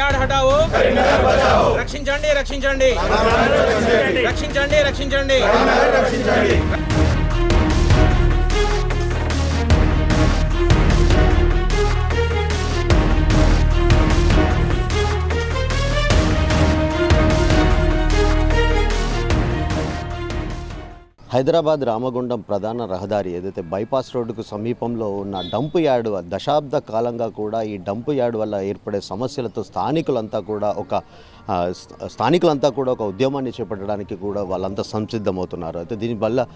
Yard హటావో. రక్షించండి. రక్షించండి రక్షించండి. రక్షించండి. హైదరాబాద్ రామగుండం ప్రధాన రహదారి ఏదైతే బైపాస్ రోడ్డుకు సమీపంలో ఉన్న డంప్ యార్డ్ దశాబ్ద కాలంగా కూడా ఈ డంప్ యార్డ్ వల్ల ఏర్పడే సమస్యలతో స్థానికులంతా కూడా ఒక స్థ- స్థానికులంతా కూడా ఒక ఉద్యమాన్ని చేపట్టడానికి కూడా వాళ్ళంతా సంసిద్ధమవుతున్నారు. అయితే దీనివల్ల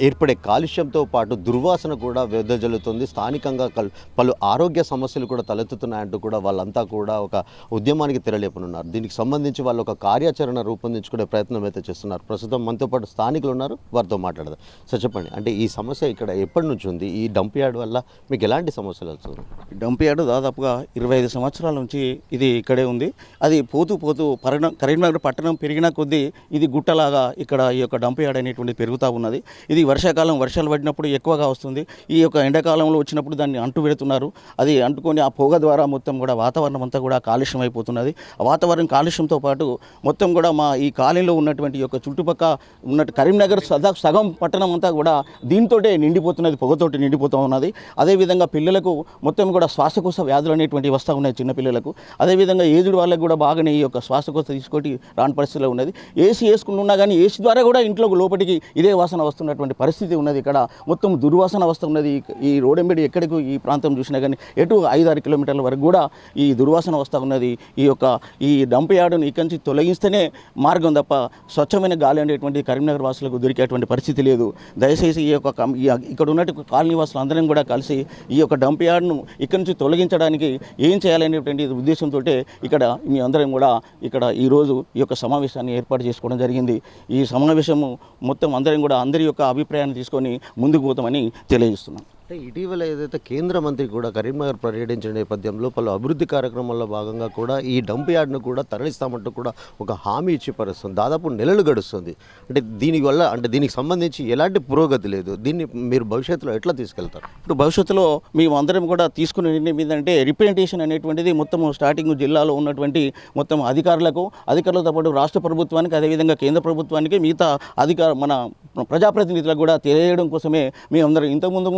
ఏర్పడే కాలుష్యంతో పాటు దుర్వాసన కూడా వెదజల్లుతుంది. స్థానికంగా కల్- పలు ఆరోగ్య సమస్యలు కూడా తలెత్తుతున్నాయంటూ కూడా వాళ్ళంతా కూడా ఒక ఉద్యమానికి తెరలేపనున్నారు. దీనికి సంబంధించి వాళ్ళు ఒక కార్యాచరణ రూపొందించుకునే ప్రయత్నం అయితే చేస్తున్నారు. ప్రస్తుతం మనతో పాటు స్థానికులు ఉన్నారు. వారితో మాట్లాడదాం? సార్ చెప్పండి అంటే ఈ సమస్య ఇక్కడ ఎప్పటి నుంచి ఉంది? ఈ డంప్ యార్డ్ వల్ల మీకు ఎలాంటి సమస్యలు వస్తున్నాయి? డంప్ యార్డ్ దాదాపుగా ఇరవై ఐదు సంవత్సరాల నుంచి ఇది ఇక్కడే ఉంది. అది పోతూ పోతూ పరణ కరీంనగర్ పట్టణం పెరిగిన కొద్దీ ఇది గుట్టలాగా ఇక్కడ ఈ యొక్క డంప్ యార్డ్ అనేటువంటి పెరుగుతూ ఉన్నది. ఇది వర్షాకాలం వర్షాలు పడినప్పుడు ఎక్కువగా వస్తుంది. ఈ యొక్క ఎండాకాలంలో వచ్చినప్పుడు దాన్ని అంటు పెడుతున్నారు అది అంటుకొని ఆ పొగ ద్వారా మొత్తం కూడా వాతావరణం అంతా కూడా కాలుష్యం అయిపోతున్నది. ఆ వాతావరణం కాలుష్యంతో పాటు మొత్తం కూడా మా ఈ కాలనీలో ఉన్నటువంటి యొక్క చుట్టుపక్క ఉన్నట్టు కరీంనగర్ సదా సగం పట్టణం అంతా కూడా దీంతోటే నిండిపోతున్నది పొగతోటి నిండిపోతూ ఉన్నది. అదేవిధంగా పిల్లలకు మొత్తం కూడా శ్వాసకోశ వ్యాధులు అనేటువంటివి వస్తూ ఉన్నాయి చిన్నపిల్లలకు అదేవిధంగా ఏజుడు వాళ్ళకి కూడా బాగానే ఈ యొక్క శ్వాసకోశ తీసుకొని రాని పరిస్థితిలో ఉన్నది. ఏసీ వేసుకుని ఉన్నా కానీ ఏసీ ద్వారా కూడా ఇంట్లో లోపలికి ఇదే వాసన వస్తున్నటువంటి పరిస్థితి ఉన్నది ఇక్కడ. మొత్తం దుర్వాసన వస్తున్నది ఈ- ఈ రోడ్ ఎక్కడికి ఈ ప్రాంతం చూసినా కానీ ఎటు ఐదు ఆరు కిలోమీటర్ల వరకు కూడా ఈ దుర్వాసన వస్తూ ఉన్నది. ఈ యొక్క ఈ డంప్ యార్డును ఇక్కడి నుంచి తొలగిస్తేనే మార్గం తప్ప స్వచ్ఛమైన గాలి అనేటువంటి కరీంనగర్ వాసులకు దొరికేటువంటి పరిస్థితి లేదు. దయచేసి ఈ యొక్క ఇక్కడ ఉన్నటువంటి కాలనీ వాసులు అందరం కూడా కలిసి ఈ యొక్క డంప్ యార్డ్ను ఇక్కడి నుంచి తొలగించడానికి ఏం చేయాలనేటువంటి ఉద్దేశంతో ఇక్కడ మీ అందరం కూడా ఇక్కడ ఈరోజు ఈ యొక్క సమావేశాన్ని ఏర్పాటు చేసుకోవడం జరిగింది. ఈ సమావేశము మొత్తం అందరం కూడా అందరి యొక్క అభిప్రాయాన్ని తీసుకొని ముందుకు పోతామని తెలియజేస్తున్నాం. అంటే ఇటీవల ఏదైతే కేంద్ర మంత్రి కూడా కరీంనగర్ పర్యటించిన నేపథ్యంలో పలు అభివృద్ధి కార్యక్రమాల్లో భాగంగా కూడా ఈ డంప్ యార్డ్ను కూడా తరలిస్తామంటూ కూడా ఒక హామీ ఇచ్చి పరుస్తుంది. దాదాపు నెలలు గడుస్తుంది. అంటే దీనివల్ల అంటే దీనికి సంబంధించి ఎలాంటి పురోగతి లేదు. దీన్ని మీరు భవిష్యత్తులో ఎట్లా తీసుకెళ్తారు? ఇప్పుడు భవిష్యత్తులో మేము అందరం కూడా తీసుకునే నిర్ణయం ఏంటంటే రిప్రజెంటేషన్ అనేటువంటిది మొత్తం స్టార్టింగ్ జిల్లాలో ఉన్నటువంటి మొత్తం అధికారులకు అధికారులతో పాటు రాష్ట్ర ప్రభుత్వానికి అదేవిధంగా కేంద్ర ప్రభుత్వానికి మిగతా అధికార మన ప్రజాప్రతినిధులకు కూడా తెలియడం కోసమే మేము అందరం ఇంతకుముందు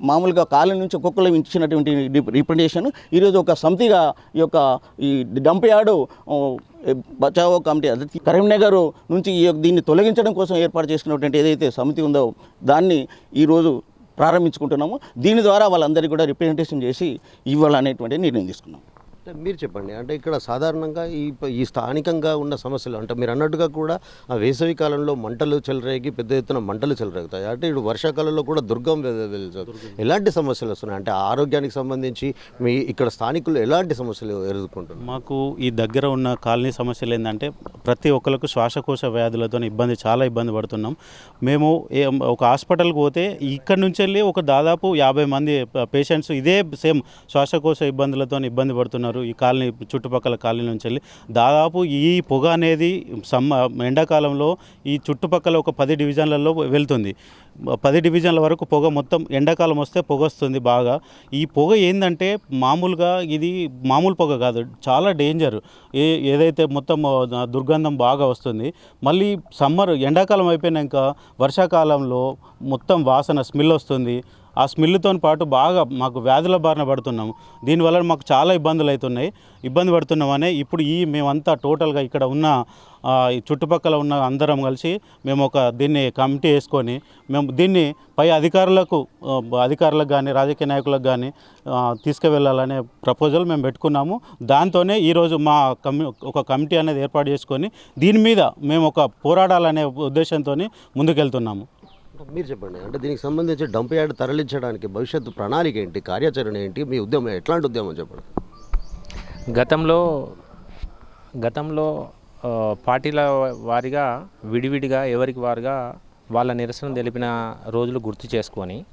మామూలుగా కాలం నుంచి కుక్కలు ఇచ్చినటువంటి రిప్రజెంటేషన్ ఈరోజు ఒక సమితిగా ఈ యొక్క ఈ డంప్ యార్డు బచావో కమిటీ అదే కరీంనగర్ నుంచి ఈ దీన్ని తొలగించడం కోసం ఏర్పాటు చేసుకున్నటువంటి ఏదైతే సమితి ఉందో దాన్ని ఈరోజు ప్రారంభించుకుంటున్నాము. దీని ద్వారా వాళ్ళందరికీ కూడా రిప్రజెంటేషన్ చేసి ఇవ్వాలనేటువంటి నిర్ణయం తీసుకున్నాం మీరు చెప్పండి. అంటే ఇక్కడ సాధారణంగా ఈ ఈ స్థానికంగా ఉన్న సమస్యలు అంటే మీరు అన్నట్టుగా కూడా ఆ వేసవి కాలంలో మంటలు చెలరేగి పెద్ద ఎత్తున మంటలు చెలరేగుతాయి. అంటే ఇప్పుడు వర్షాకాలంలో కూడా దుర్గం వెలుస్తుంది ఎలాంటి సమస్యలు వస్తున్నాయి? అంటే ఆరోగ్యానికి సంబంధించి మీ ఇక్కడ స్థానికులు ఎలాంటి సమస్యలు ఎదుర్కొంటున్నారు? మాకు ఈ దగ్గర ఉన్న కాలనీ సమస్యలు ఏంటంటే ప్రతి ఒక్కరికి శ్వాసకోశ వ్యాధులతో ఇబ్బంది చాలా ఇబ్బంది పడుతున్నాం. మేము ఏ- ఒక హాస్పిటల్కి పోతే ఇక్కడి నుంచి వెళ్ళి ఒక దాదాపు యాభై మంది పేషెంట్స్ ఇదే సేమ్ శ్వాసకోశ ఇబ్బందులతో ఇబ్బంది పడుతున్నారు. ఈ కాలనీ చుట్టుపక్కల కాలనీ నుంచి వెళ్ళి దాదాపు ఈ పొగ అనేది సమ్మ ఎండాకాలంలో ఈ చుట్టుపక్కల ఒక పది డివిజన్లలో వెళ్తుంది. పది డివిజన్ల వరకు పొగ మొత్తం ఎండాకాలం వస్తే పొగ వస్తుంది బాగా. ఈ పొగ ఏంటంటే మామూలుగా ఇది మామూలు పొగ కాదు చాలా డేంజర్. ఏ ఏదైతే మొత్తం దుర్గంధం బాగా వస్తుంది మళ్ళీ సమ్మర్ ఎండాకాలం అయిపోయినాక వర్షాకాలంలో మొత్తం వాసన స్మెల్ వస్తుంది. ఆ స్మెల్తో పాటు బాగా మాకు వ్యాధుల బారిన పడుతున్నాము. దీనివల్ల మాకు చాలా ఇబ్బందులు అవుతున్నాయి ఇబ్బంది పడుతున్నామనే ఇప్పుడు ఈ మేమంతా టోటల్గా ఇక్కడ ఉన్న ఈ చుట్టుపక్కల ఉన్న అందరం కలిసి మేము ఒక దీన్ని కమిటీ వేసుకొని మేము దీన్ని పై అధికారులకు అధికారులకు కానీ రాజకీయ నాయకులకు కానీ తీసుకువెళ్ళాలనే ప్రపోజల్ మేము పెట్టుకున్నాము. దాంతోనే ఈరోజు మా కమి ఒక కమిటీ అనేది ఏర్పాటు చేసుకొని దీని మీద మేము ఒక పోరాడాలనే ఉద్దేశంతో ముందుకెళ్తున్నాము. మీరు చెప్పండి. అంటే దీనికి సంబంధించి డంప్ యార్డ్ తరలించడానికి భవిష్యత్తు ప్రణాళిక ఏంటి? కార్యాచరణ ఏంటి? మీ ఉద్యమం ఎట్లాంటి ఉద్యమం చెప్పండి. గతంలో గతంలో పార్టీల వారిగా విడివిడిగా ఎవరికి వారుగా వాళ్ళ నిరసన తెలిపిన రోజులు గుర్తు చేసుకొని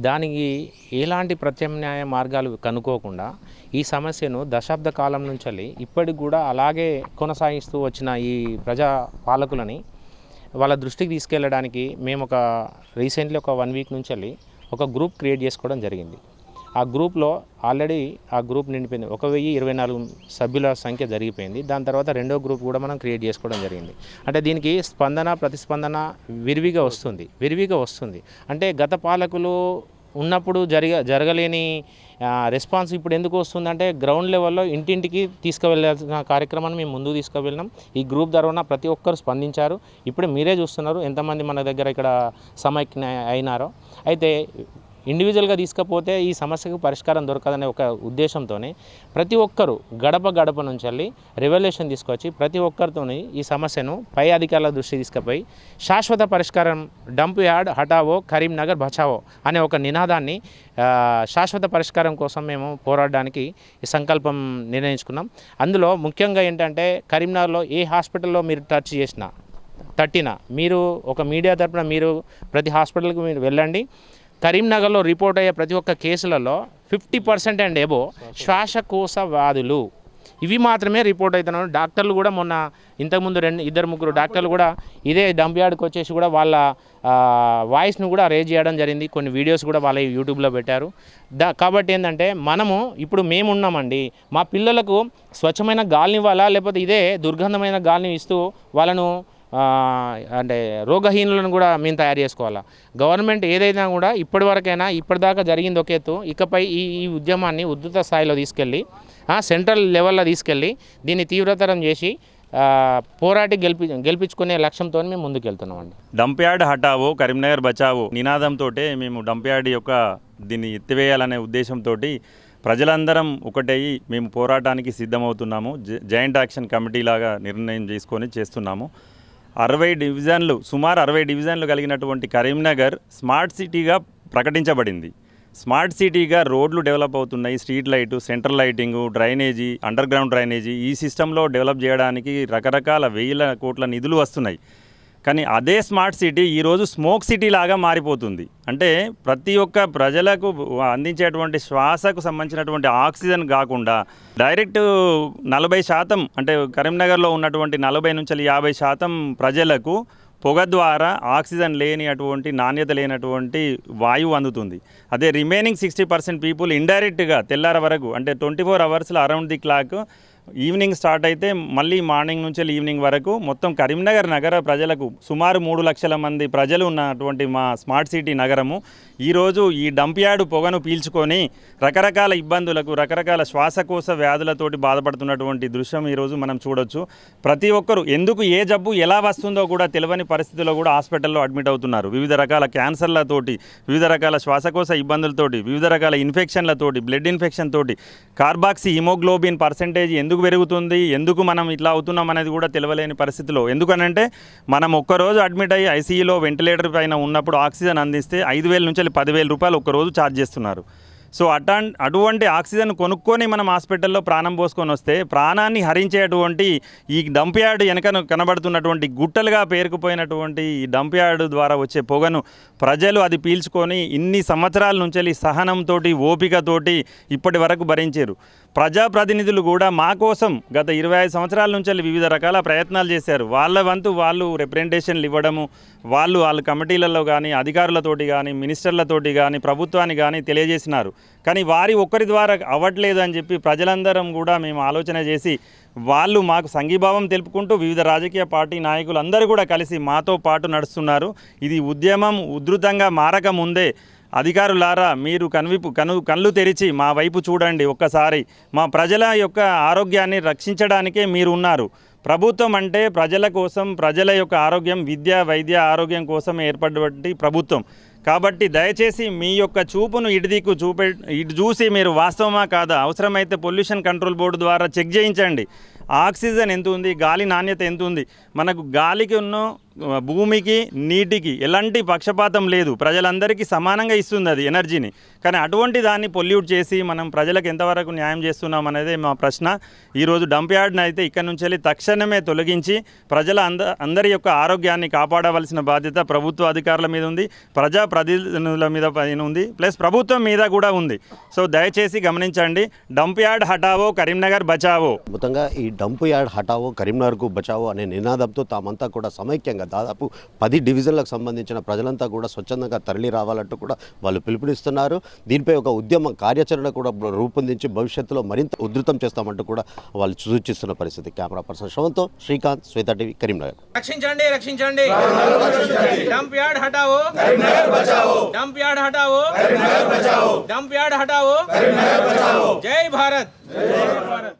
దానికి ఎలాంటి ప్రత్యామ్నాయ మార్గాలు కనుక్కోకుండా ఈ సమస్యను దశాబ్ద కాలం నుంచి ఇప్పటికి కూడా అలాగే కొనసాగిస్తూ వచ్చిన ఈ ప్రజా పాలకులని వాళ్ళ దృష్టికి తీసుకెళ్ళడానికి మేము ఒక రీసెంట్లీ ఒక వన్ వీక్ నుంచి వెళ్ళి ఒక గ్రూప్ క్రియేట్ చేసుకోవడం జరిగింది. ఆ గ్రూప్లో ఆల్రెడీ ఆ గ్రూప్ నిండిపోయింది. ఒక వెయ్యి ఇరవై నాలుగు సభ్యుల సంఖ్య జరిగిపోయింది. దాని తర్వాత రెండో గ్రూప్ కూడా మనం క్రియేట్ చేసుకోవడం జరిగింది. అంటే దీనికి స్పందన ప్రతిస్పందన విరివిగా వస్తుంది. విరివిగా వస్తుంది. అంటే గత పాలకులు ఉన్నప్పుడు జరిగ జరగలేని రెస్పాన్స్ ఇప్పుడు ఎందుకు వస్తుందంటే గ్రౌండ్ లెవెల్లో ఇంటింటికి తీసుకువెళ్ళాల్సిన కార్యక్రమాన్ని మేము ముందుకు తీసుకువెళ్ళినాం. ఈ గ్రూప్ ద్వారా ప్రతి ఒక్కరు స్పందించారు. ఇప్పుడు మీరే చూస్తున్నారు ఎంతమంది మన దగ్గర ఇక్కడ సమైక్య అయినారో. అయితే ఇండివిజువల్గా తీసుకపోతే ఈ సమస్యకు పరిష్కారం దొరకదనే ఒక ఉద్దేశంతోనే ప్రతి ఒక్కరు గడప గడప నుంచి వెళ్ళి రెవల్యూషన్ తీసుకొచ్చి ప్రతి ఒక్కరితోని ఈ సమస్యను పై అధికారుల దృష్టి తీసుకుపోయి శాశ్వత పరిష్కారం డంప్ యార్డ్ హటావో కరీంనగర్ బచావో అనే ఒక నినాదాన్ని శాశ్వత పరిష్కారం కోసం మేము పోరాడడానికి ఈ సంకల్పం నిర్ణయించుకున్నాం. అందులో ముఖ్యంగా ఏంటంటే కరీంనగర్లో ఏ హాస్పిటల్లో మీరు టచ్ చేసినా తట్టిన మీరు ఒక మీడియా తరపున మీరు ప్రతి హాస్పిటల్కి మీరు వెళ్ళండి. కరీంనగర్లో రిపోర్ట్ అయ్యే ప్రతి ఒక్క కేసులలో ఫిఫ్టీ పర్సెంట్ అండ్ ఎబో శ్వాసకోశ వ్యాధులు ఇవి మాత్రమే రిపోర్ట్ అవుతున్నాను డాక్టర్లు కూడా మొన్న ఇంతకుముందు రెండు ఇద్దరు ముగ్గురు డాక్టర్లు కూడా ఇదే డంప్ యార్డ్కి వచ్చేసి కూడా వాళ్ళ వాయిస్ను కూడా రేజ్ చేయడం జరిగింది. కొన్ని వీడియోస్ కూడా వాళ్ళ యూట్యూబ్లో పెట్టారు. దా కాబట్టి ఏంటంటే మనము ఇప్పుడు మేము ఉన్నామండి మా పిల్లలకు స్వచ్ఛమైన గాలిని ఇవ్వాలా? లేకపోతే ఇదే దుర్గంధమైన గాలిని ఇస్తూ వాళ్ళను అంటే రోగహీనులను కూడా మేము తయారు చేసుకోవాలా. గవర్నమెంట్ ఏదైనా కూడా ఇప్పటివరకైనా ఇప్పటిదాకా జరిగింది ఒక ఎత్తు. ఇకపై ఈ ఈ ఉద్యమాన్ని ఉద్ధృత స్థాయిలో తీసుకెళ్ళి సెంట్రల్ లెవెల్లో తీసుకెళ్ళి దీన్ని తీవ్రతరం చేసి పోరాటి గెలిపి గెలిపించుకునే లక్ష్యంతో మేము ముందుకెళ్తున్నామండి. డంప్ యార్డ్ హటావో కరీంనగర్ బచావో నినాదంతో మేము డంప్ యార్డ్ యొక్క దీన్ని ఎత్తివేయాలనే ఉద్దేశంతో ప్రజలందరం ఒకటయ్యి మేము పోరాటానికి సిద్ధమవుతున్నాము. జాయింట్ యాక్షన్ కమిటీ లాగా నిర్ణయం చేసుకొని చేస్తున్నాము. అరవై డివిజన్లు సుమారు అరవై డివిజన్లు కలిగినటువంటి కరీంనగర్ స్మార్ట్ సిటీగా ప్రకటించబడింది. స్మార్ట్ సిటీగా రోడ్లు డెవలప్ అవుతున్నాయి street light central lighting drainage underground drainage ఈ సిస్టంలో డెవలప్ చేయడానికి రకరకాల వేల కోట్ల నిధులు వస్తున్నాయి. కానీ అదే స్మార్ట్ సిటీ ఈరోజు స్మోక్ సిటీ లాగా మారిపోతుంది. అంటే ప్రతి ఒక్క ప్రజలకు అందించేటువంటి శ్వాసకు సంబంధించినటువంటి ఆక్సిజన్ కాకుండా డైరెక్ట్ నలభై శాతం అంటే కరీంనగర్లో ఉన్నటువంటి నలభై నుంచి యాభై శాతం ప్రజలకు పొగ ద్వారా ఆక్సిజన్ లేని అటువంటి నాణ్యత లేనటువంటి వాయువు అందుతుంది. అదే రిమైనింగ్ సిక్స్టీ పర్సెంట్ పీపుల్ ఇండైరెక్ట్గా తెల్లార వరకు అంటే ట్వంటీ ఫోర్ అవర్స్లో around the clock evening start అయితే మళ్ళీ మార్నింగ్ నుంచి ఈవినింగ్ వరకు మొత్తం కరీంనగర్ నగర ప్రజలకు సుమారు మూడు లక్షల మంది ప్రజలు ఉన్నటువంటి మా స్మార్ట్ సిటీ నగరము. ఈరోజు ఈ డంప్యార్డు పొగను పీల్చుకొని రకరకాల ఇబ్బందులకు రకరకాల శ్వాసకోశ వ్యాధులతోటి బాధపడుతున్నటువంటి దృశ్యం ఈరోజు మనం చూడొచ్చు. ప్రతి ఒక్కరు ఎందుకు ఏ జబ్బు ఎలా వస్తుందో కూడా తెలియని పరిస్థితుల్లో కూడా హాస్పిటల్లో అడ్మిట్ అవుతున్నారు. వివిధ రకాల క్యాన్సర్లతోటి వివిధ రకాల శ్వాసకోశ ఇబ్బందులతోటి వివిధ రకాల ఇన్ఫెక్షన్లతోటి బ్లడ్ ఇన్ఫెక్షన్ తోటి కార్బాక్సీ హిమోగ్లోబిన్ పర్సెంటేజ్ ఎందుకు పెరుగుతుంది? ఎందుకు మనం ఇట్లా అవుతున్నాం అనేది కూడా తెలియలేని పరిస్థితిలో. ఎందుకనంటే మనం ఒక్కరోజు అడ్మిట్ అయ్యి ఐసీయూలో వెంటిలేటర్ పైన ఉన్నప్పుడు ఆక్సిజన్ అందిస్తే ఐదు వేల నుంచి పదివేల రూపాయలు ఒక్కరోజు ఛార్జ్ చేస్తున్నారు. సో అటా అటువంటి ఆక్సిజన్ కొనుక్కొని మనం హాస్పిటల్లో ప్రాణం పోసుకొని వస్తే ప్రాణాన్ని హరించేటువంటి ఈ డంప్ యార్డ్ వెనక కనబడుతున్నటువంటి గుట్టలుగా పేరుకుపోయినటువంటి ఈ డంప్ యార్డ్ ద్వారా వచ్చే పొగను ప్రజలు అది పీల్చుకొని ఇన్ని సంవత్సరాల నుంచి సహనంతో ఓపికతోటి ఇప్పటి వరకు భరించారు. ప్రజాప్రతినిధులు కూడా మా కోసం గత ఇరవై ఐదు సంవత్సరాల నుంచి వివిధ రకాల ప్రయత్నాలు చేశారు. వాళ్ళ వంతు వాళ్ళు రిప్రజెంటేషన్లు ఇవ్వడము వాళ్ళు వాళ్ళ కమిటీలలో కానీ అధికారులతోటి కానీ మినిస్టర్లతోటి కానీ ప్రభుత్వాన్ని కానీ తెలియజేసినారు. కానీ వారి ఒక్కరి ద్వారా అవ్వట్లేదు అని చెప్పి ప్రజలందరం కూడా మేము ఆలోచన చేసి వాళ్ళు మాకు సంఘీభావం తెలుపుకుంటూ వివిధ రాజకీయ పార్టీ నాయకులు అందరూ కూడా కలిసి మాతో పాటు నడుస్తున్నారు. ఇది ఉద్యమం ఉధృతంగా మారక ముందే అధికారులారా మీరు కనువిపు కను కళ్ళు తెరిచి మా వైపు చూడండి ఒక్కసారి. మా ప్రజల యొక్క ఆరోగ్యాన్ని రక్షించడానికే మీరు ఉన్నారు ప్రభుత్వం అంటే ప్రజల కోసం ప్రజల యొక్క ఆరోగ్యం విద్య వైద్య ఆరోగ్యం కోసం ఏర్పడినటువంటి ప్రభుత్వం. కాబట్టి దయచేసి మీ యొక్క చూపును ఇటు దిక్కు చూపె ఇటు చూసి మీరు వాస్తవమా కాదా? అవసరమైతే పొల్యూషన్ కంట్రోల్ బోర్డు ద్వారా చెక్ చేయించండి. ఆక్సిజన్ ఎంత ఉంది? గాలి నాణ్యత ఎంత ఉంది? మనకు గాలికి ఉన్న భూమికి నీటికి ఎలాంటి పక్షపాతం లేదు. ప్రజలందరికీ సమానంగా ఇస్తుంది అది ఎనర్జీని. కానీ అటువంటి దాన్ని పొల్యూట్ చేసి మనం ప్రజలకు ఎంతవరకు న్యాయం చేస్తున్నాం అనేది మా ప్రశ్న. ఈరోజు డంప్ యార్డ్ని అయితే ఇక్కడ నుంచి వెళ్ళి తక్షణమే తొలగించి ప్రజల అంద అందరి యొక్క ఆరోగ్యాన్ని కాపాడవలసిన బాధ్యత ప్రభుత్వ అధికారుల మీద ఉంది. ప్రజా ప్రతినిధుల మీద పైన ఉంది. ప్లస్ ప్రభుత్వం మీద కూడా ఉంది. సో దయచేసి గమనించండి. డంప్ యార్డ్ హటావో కరీంనగర్ బచావో. మొత్తంగా ఈ డంప్ యార్డ్ హటావో కరీంనగర్కు బచావో అనే నినాదంతో తామంతా కూడా సమైక్యంగా దాదాపు పది డివిజన్లకు సంబంధించిన ప్రజలంతా కూడా స్వచ్ఛందంగా తరలి రావాలంటూ కూడా వాళ్ళు పిలుపునిస్తున్నారు. దీనిపై ఒక ఉద్యమ కార్యాచరణ కూడా రూపొందించి భవిష్యత్తులో మరింత ఉధృతం చేస్తామంటూ కూడా వాళ్ళు సూచిస్తున్న పరిస్థితి. కెమెరా పర్సన్ శ్రవంతో శ్రీకాంత్ శ్వేత టీవీ కరీంనగర్. రక్షించండి రక్షించండి. డంప్ యార్డ్ హటావో. డంప్ యార్డ్ హటావో. డంప్ యార్డ్ హటావో. జై భారత్ జై భారత్.